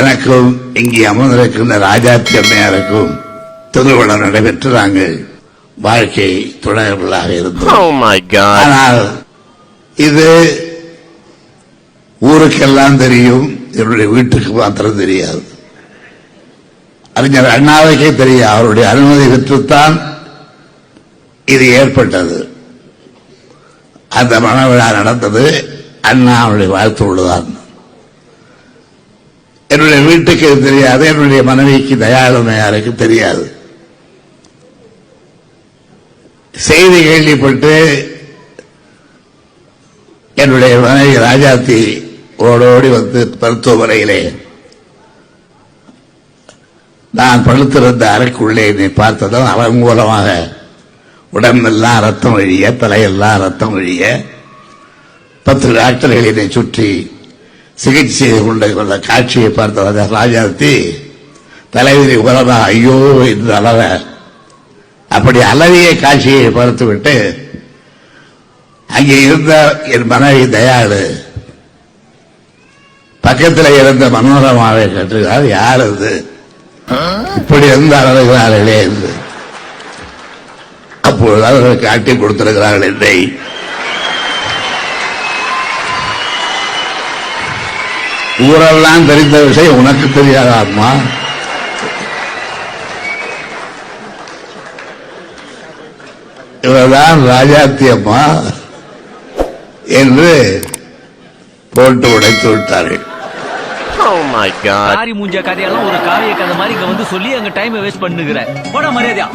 எனக்கும் இங்கே அமர்ந்திருக்கின்ற ராஜாத்தி அம்மையாருக்கும் திருமணம் நடைபெற்று நாங்கள் வாழ்க்கை துணைவர்களாக இருந்தோம். Oh. ஆனால் இது ஊருக்கெல்லாம் தெரியும். என்னுடைய வீட்டுக்கு மாத்திரம் தெரியாது. அறிஞர் அண்ணாவுக்கே தெரியும். அவருடைய அனுமதி பெற்றுத்தான் இது ஏற்பட்டது. அந்த மனவிழா நடந்தது. அண்ணா அவருடைய வாழ்த்தோடுதான் என்னுடைய வீட்டுக்கு இது தெரியாது என்னுடைய மனைவிக்கு தயாளுமையாருக்கு தெரியாது. செய்தி கேள்விப்பட்டு என்னுடைய மனைவி ராஜாத்தி ஓடோடி வந்து மருத்துவமனையிலே நான் படுத்திருந்த அறைக்குள்ளே என்னை பார்த்ததும் அவன் மூலமாக உடம்பெல்லாம் ரத்தம் வழிய தலையெல்லாம் ரத்தம் வழிய பத்து டாக்டர்கள் என்னை சுற்றி சிகிச்சை செய்து கொண்ட காட்சியை பார்த்த ராஜாத்தி தலைவிதி உலமாக ஐயோ என்று அளவ அப்படி அளவிய காட்சியை பார்த்துவிட்டு அங்கே இருந்த என் மனைவி தயாளு பக்கத்தில் இருந்த மனோரமாவை கட்டுகிறார் யார் அது? இப்படி இருந்து அழகிறார்களே என்று. அப்பொழுது அவர்கள் காட்டி கொடுத்திருக்கிறார்கள் என்னை ஊரெல்லாம் தெரிந்த விஷயம் உனக்கு தெரியாதா அம்மா இவர்தான் ராஜாத்தி அம்மா என்று போட்டு உடைத்து விட்டார்கள். Oh my god. காரி மூஞ்ச கதையெல்லாம் ஒரு காவிய கதை மாதிரி இங்க வந்து சொல்லி அங்க டைம் வேஸ்ட் பண்ணுகிற. போட மரியாதையா.